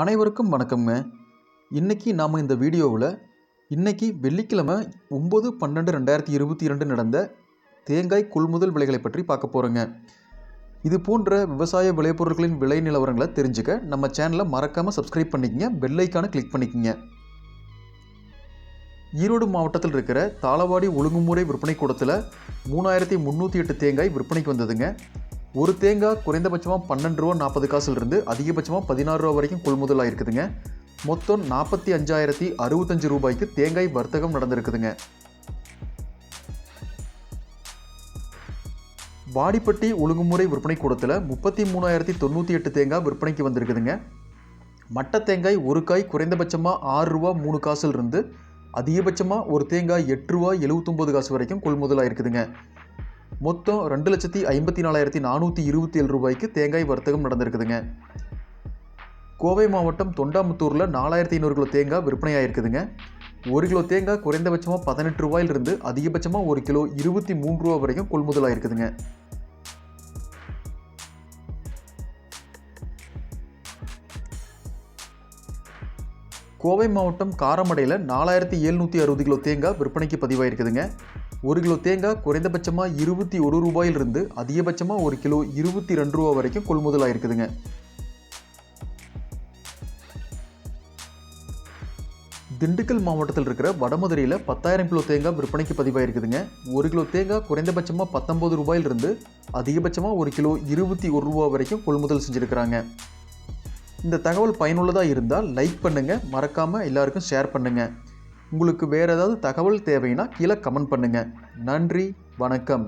அனைவருக்கும் வணக்கம்ங்க. இன்றைக்கி நாம் இந்த வீடியோவில் இன்றைக்கி வெள்ளிக்கிழமை ஒம்பது பன்னெண்டு ரெண்டாயிரத்தி இருபத்தி இரண்டு நடந்த தேங்காய் கொள்முதல் விலைகளை பற்றி பார்க்க போகிறோங்க இது போன்ற விவசாய விளைபொருட்களின் விலை நிலவரங்களை தெரிஞ்சுக்க நம்ம சேனலை மறக்காமல் சப்ஸ்கிரைப் பண்ணிக்கங்க பெல்லைக்கான கிளிக் பண்ணிக்கங்க. ஈரோடு மாவட்டத்தில் இருக்கிற தாளவாடி ஒழுங்குமுறை விற்பனை கூடத்தில் மூணாயிரத்தி முந்நூற்றி எட்டு தேங்காய் விற்பனைக்கு வந்ததுங்க. ஒரு தேங்காய் குறைந்தபட்சமாக பன்னெண்டு ரூபா நாற்பது காசுலேருந்து அதிகபட்சமாக பதினாறு ரூபா வரைக்கும் கொள்முதலாக இருக்குதுங்க மொத்தம் நாற்பத்தி அஞ்சாயிரத்தி அறுபத்தஞ்சு ரூபாய்க்கு தேங்காய் வர்த்தகம் நடந்திருக்குதுங்க. வாடிப்பட்டி ஒழுங்குமுறை விற்பனை கூடத்தில் முப்பத்தி மூணாயிரத்தி தொண்ணூற்றி எட்டு தேங்காய் விற்பனைக்கு வந்திருக்குதுங்க. மட்ட தேங்காய் ஒரு காய் குறைந்தபட்சமாக ஆறு ரூபா மூணு காசுலேருந்து அதிகபட்சமாக ஒரு தேங்காய் எட்டு ரூபா எழுபத்தொம்போது காசு வரைக்கும் கொள்முதலாக இருக்குதுங்க மொத்தம் ரெண்டு லட்சத்தி ஐம்பத்தி நாலாயிரத்தி நானூற்றி இருபத்தி ஏழு ரூபாய்க்கு தேங்காய் வர்த்தகம் நடந்திருக்குதுங்க. கோவை மாவட்டம் தொண்டாமுத்தூரில் நாலாயிரத்தி ஐநூறு கிலோ தேங்காய் விற்பனையாயிருக்குதுங்க. ஒரு கிலோ தேங்காய் குறைந்தபட்சமாக பதினெட்டு ரூபாயிலிருந்து அதிகபட்சமாக ஒரு கிலோ இருபத்தி மூணு ரூபா வரைக்கும் கொள்முதலாக இருக்குதுங்க கோவை மாவட்டம் காரமடையில் நாலாயிரத்தி எழுநூற்றி அறுபது கிலோ தேங்காய் விற்பனைக்கு பதிவாயிருக்குதுங்க. ஒரு கிலோ தேங்காய் குறைந்தபட்சமாக இருபத்தி ஒரு ரூபாயிலிருந்து அதிகபட்சமாக ஒரு கிலோ இருபத்தி ரெண்டு ரூபா வரைக்கும் கொள்முதல் ஆயிருக்குதுங்க திண்டுக்கல் மாவட்டத்தில் இருக்கிற வடமதுரையில் பத்தாயிரம் கிலோ தேங்காய் விற்பனைக்கு பதிவாயிருக்குதுங்க. ஒரு கிலோ தேங்காய் குறைந்தபட்சமாக பத்தொம்பது ரூபாயிலிருந்து அதிகபட்சமாக ஒரு கிலோ இருபத்தி ஒரு ரூபா வரைக்கும் கொள்முதல் செஞ்சுருக்கிறாங்க. இந்த தகவல் பயனுள்ளதாக இருந்தால் லைக் பண்ணுங்கள் மறக்காமல் எல்லாருக்கும் ஷேர் பண்ணுங்கள் உங்களுக்கு வேறு ஏதாவது தகவல் தேவைன்னா கீழே கமெண்ட் பண்ணுங்கள் நன்றி வணக்கம்.